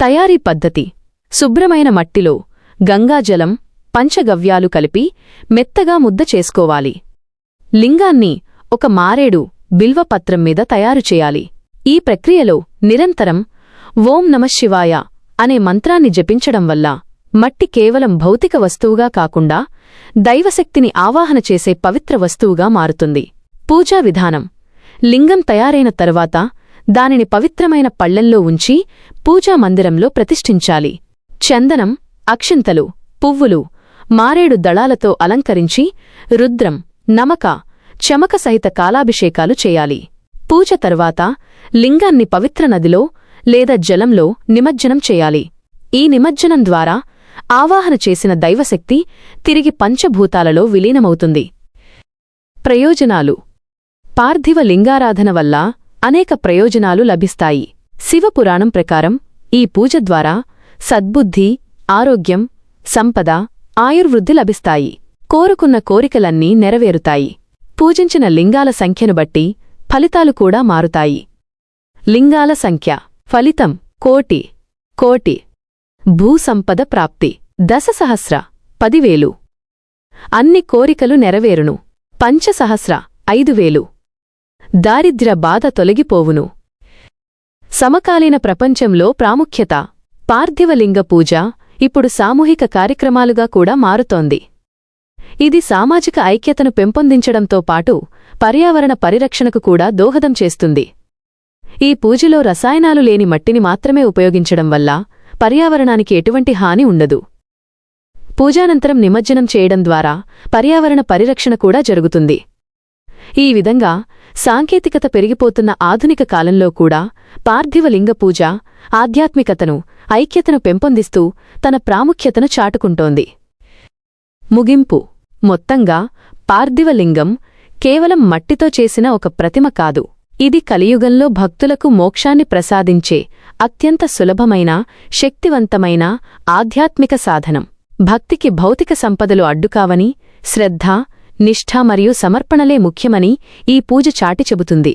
తయారీ పద్ధతి. శుభ్రమైన మట్టిలో గంగాజలం పంచగవ్యాలు కలిపి మెత్తగా ముద్ద చేసుకోవాలి. లింగాన్ని ఒక మారేడు బిల్వపత్రం మీద తయారు చేయాలి. ఈ ప్రక్రియలో నిరంతరం ఓం నమశివాయ అనే మంత్రాన్ని జపించడం వల్ల మట్టి కేవలం భౌతిక వస్తువుగా కాకుండా దైవశక్తిని ఆవాహన చేసే పవిత్ర వస్తువుగా మారుతుంది. పూజా విధానం. లింగం తయారైన తరువాత దానిని పవిత్రమైన పళ్ళెంలో ఉంచి పూజా మందిరంలో ప్రతిష్ఠించాలి. చందనం అక్షింతలు పువ్వులు మారేడు దళాలతో అలంకరించి రుద్రం నమక చమక సహిత కాలాభిషేకాలు చేయాలి. పూజ తరువాత లింగాన్ని పవిత్ర నదిలో లేదా జలంలో నిమజ్జనం చేయాలి. ఈ నిమజ్జనం ద్వారా ఆవాహన చేసిన దైవశక్తి తిరిగి పంచభూతాలలో విలీనమవుతుంది. ప్రయోజనాలు. పార్థివ లింగారాధన వల్ల అనేక ప్రయోజనాలు లభిస్తాయి. శివపురాణం ప్రకారం ఈ పూజ ద్వారా సద్బుద్ధి ఆరోగ్యం సంపద ఆయుర్వృద్ధి లభిస్తాయి. కోరుకున్న కోరికలన్నీ నెరవేరుతాయి. పూజించిన లింగాల సంఖ్యను బట్టి ఫలితాలు కూడా మారుతాయి. లింగాల సంఖ్య ఫలితం కోటి కోటి. భూసంపద ప్రాప్తి దశసహస్ర పదివేలు. అన్ని కోరికలు నెరవేరును. పంచసహస్ర ఐదువేలు. దారిద్ర్య బాధ తొలగిపోవును. సమకాలీన ప్రపంచంలో ప్రాముఖ్యత పార్థివలింగ పూజ ఇప్పుడు సామూహిక కార్యక్రమాలుగా కూడా మారుతోంది. ఇది సామాజిక ఐక్యతను పెంపొందించడంతో పాటు పర్యావరణ పరిరక్షణకు కూడా దోహదం చేస్తుంది. ఈ పూజలో రసాయనాలు లేని మట్టిని మాత్రమే ఉపయోగించడం వల్ల పర్యావరణానికి ఎటువంటి హాని ఉండదు. పూజానంతరం నిమజ్జనం చేయడం ద్వారా పర్యావరణ పరిరక్షణ కూడా జరుగుతుంది. ఈ విధంగా సాంకేతికత పెరిగిపోతున్న ఆధునిక కాలంలో కూడా పార్థివలింగ పూజ ఆధ్యాత్మికతను ఐక్యతను పెంపొందిస్తూ తన ప్రాముఖ్యతను చాటుకుంటోంది. ముగింపు. మొత్తంగా పార్థివలింగం కేవలం మట్టితో చేసిన ఒక ప్రతిమ కాదు. ఇది కలియుగంలో భక్తులకు మోక్షాన్ని ప్రసాదించే అత్యంత సులభమైన శక్తివంతమైన ఆధ్యాత్మిక సాధనం. భక్తికి భౌతిక సంపదలు అడ్డుకావని శ్రద్ధ నిష్ఠ మరియు సమర్పణలే ముఖ్యమని ఈ పూజ చాటి చెబుతుంది.